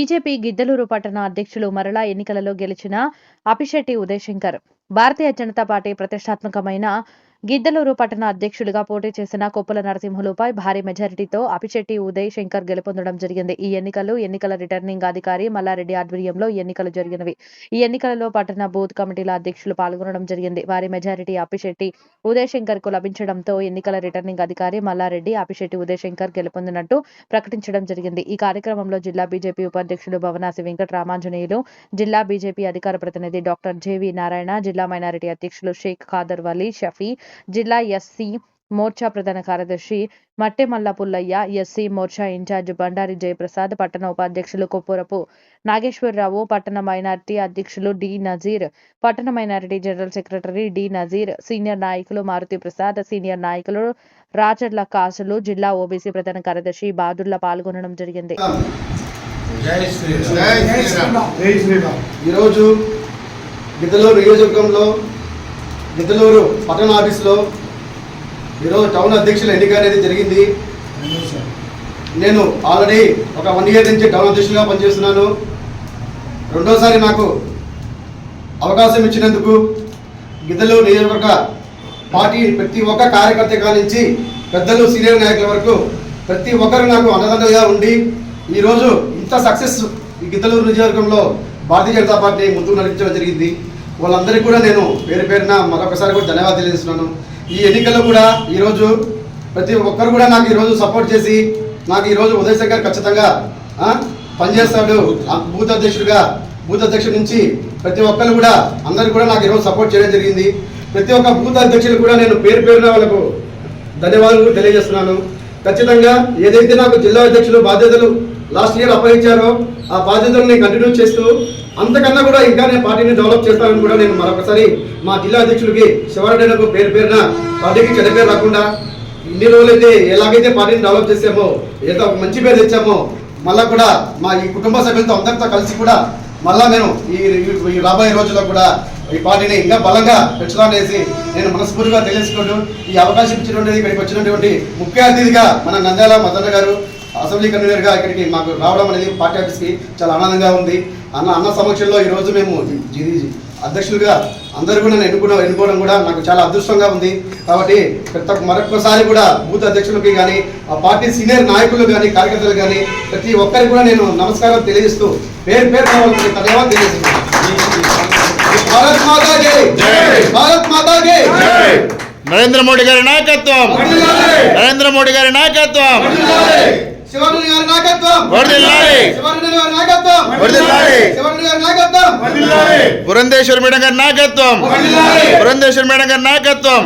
BJP Giddalur పట్టణ అధ్యక్షులు మరలా ఎన్నికలలో గెలిచిన అపిశెట్టి ఉదయశంకర్ భారతీయ జనతా పార్టీ ప్రతిష్టాత్మకమైన గిద్దలూరు పట్టణ అధ్యక్షులుగా పోటీ చేసిన కొప్పుల నరసింహులుపై భారీ మెజారిటీతో అపిశెట్టి ఉదయ్ శంకర్ గెలుపొందడం జరిగింది. ఈ ఎన్నికలు ఎన్నికల రిటర్నింగ్ అధికారి మల్లారెడ్డి ఆధ్వర్యంలో ఎన్నికలు జరిగినవి. ఈ ఎన్నికలలో పట్టణ బూత్ కమిటీల అధ్యక్షులు పాల్గొనడం జరిగింది. వారి మెజారిటీ అపిశెట్టి ఉదయ్ శంకర్కు లభించడంతో ఎన్నికల రిటర్నింగ్ అధికారి మల్లారెడ్డి అపిశెట్టి ఉదయ్ శంకర్ గెలుపొందినట్టు ప్రకటించడం జరిగింది. ఈ కార్యక్రమంలో జిల్లా బీజేపీ ఉపాధ్యక్షులు భవనాసి వెంకట రామాంజనేయులు జిల్లా బీజేపీ అధికార ప్రతినిధి డాక్టర్ జేవి నారాయణ జిల్లా మైనారిటీ అధ్యక్షులు షేక్ ఖాదర్ వలీ షఫీ జిల్లా ఎస్సీ మోర్చా ప్రధాన కార్యదర్శి మట్టెమల్ల పుల్లయ్య ఎస్సీ మోర్చా ఇన్ఛార్జ్ బండారి జయప్రసాద్ పట్టణ ఉపాధ్యక్షులు కొప్పూరపు నాగేశ్వరరావు పట్టణ మైనారిటీ అధ్యక్షులు డి నజీర్ పట్టణ minority general secretary D Nazeer senior నాయకులు మారుతి ప్రసాద్ సీనియర్ నాయకులు రాచర్ల కాసులు జిల్లా ఓబీసీ ప్రధాన కార్యదర్శి బాదుర్ల పాల్గొనడం జరిగింది. జై శ్రీరామ్. జై శ్రీరామ్. జై శ్రీరామ్. ఈరోజు నియోజకవర్గంలో గిద్దలూరు పట్టణ ఆఫీస్లో ఈరోజు టౌన్ అధ్యక్షుల ఎన్నిక అనేది జరిగింది. నేను ఆల్రెడీ ఒక వన్ ఇయర్ నుంచి టౌన్ అధ్యక్షులుగా పనిచేస్తున్నాను. రెండోసారి నాకు అవకాశం ఇచ్చినందుకు గిద్దలూరు నియోజకవర్గ పార్టీ ప్రతి ఒక్క కార్యకర్త కానించి పెద్దలు సీనియర్ నాయకుల వరకు ప్రతి ఒక్కరు నాకు అన్నదండగా ఉండి ఈరోజు ఇంత సక్సెస్ ఈ గిద్దలూరు నియోజకవర్గంలో భారతీయ జనతా పార్టీ ముందుకు నడిపించడం జరిగింది. వాళ్ళందరికీ కూడా నేను పేరు పేరున మరొకసారి కూడా ధన్యవాదాలు తెలియజేస్తున్నాను. ఈ ఎన్నికల్లో కూడా ఈరోజు ప్రతి ఒక్కరు కూడా నాకు ఈరోజు సపోర్ట్ చేసి నాకు ఈరోజు ఉదయ్ శంకర్ ఖచ్చితంగా పనిచేస్తాడు. బూత్ అధ్యక్షుడిగా బూత్ అధ్యక్షుడి నుంచి ప్రతి ఒక్కరు కూడా అందరు కూడా నాకు ఈరోజు సపోర్ట్ చేయడం జరిగింది. ప్రతి ఒక్క బూత్ అధ్యక్షులు కూడా నేను పేరు పేరున వాళ్ళకు ధన్యవాదాలు తెలియజేస్తున్నాను. ఖచ్చితంగా ఏదైతే నాకు జిల్లా అధ్యక్షులు బాధ్యతలు లాస్ట్ ఇయర్ అప్పగించారో ఆ బాధ్యతల్ని కంటిన్యూ చేస్తూ అంతకన్నా కూడా ఇంకా నేను పార్టీని డెవలప్ చేస్తానని కూడా నేను మరొకసారి మా జిల్లా అధ్యక్షులకి శివరెడ్డిలకు పేరు పేరున పార్టీకి చెడ్డ పేరు రాకుండా ఇన్ని రోజులైతే ఎలాగైతే పార్టీని డెవలప్ చేసామో ఏదో ఒక మంచి పేరు తెచ్చామో మళ్ళా కూడా మా ఈ కుటుంబ సభ్యులతో అందరితో కలిసి కూడా మళ్ళా నేను ఈ రాబోయే రోజుల్లో కూడా ఈ పార్టీని ఇంకా బలంగా పెంచాలనేసి నేను మనస్ఫూర్తిగా తెలుసుకుంటూ ఈ అవకాశం ఇచ్చినటువంటి ఇక్కడికి వచ్చినటువంటి ముఖ్య అతిథిగా మన నంద్యాల మదన్న గారు అసెంబ్లీ కన్వీనర్గా ఇక్కడికి మాకు రావడం అనేది పార్టీ ఆఫీస్కి చాలా ఆనందంగా ఉంది. అన్న అన్న సమక్షంలో ఈ రోజు మేము అధ్యక్షులుగా అందరూ కూడా నేను ఎన్నుకున్న ఎన్నుకోవడం కూడా నాకు చాలా అదృష్టంగా ఉంది. కాబట్టి ప్రతి మరొకసారి కూడా బూత్ అధ్యక్షులకి కానీ ఆ పార్టీ సీనియర్ నాయకులు కానీ కార్యకర్తలు కానీ ప్రతి ఒక్కరికి కూడా నేను నమస్కారం తెలియజేస్తూ పేరు పేరు వాళ్ళకి ధన్యవాదాలు తెలియజేస్తున్నాను. భారత్ మాతా భారత్ మాతా నరేంద్ర మోడీ గారి నాయకత్వం! నరేంద్ర మోడీ గారి నాయకత్వం! శివరెడ్డి గారి నాయకత్వం వర్ధిల్లాలి. శివరెడ్డి గారి నాయకత్వం వర్ధిల్లాలి. శివరెడ్డి గారి నాయకత్వం పురంధేశ్వర మేడం గారి నాయకత్వం పురంధేశ్వర మేడం గారి నాయకత్వం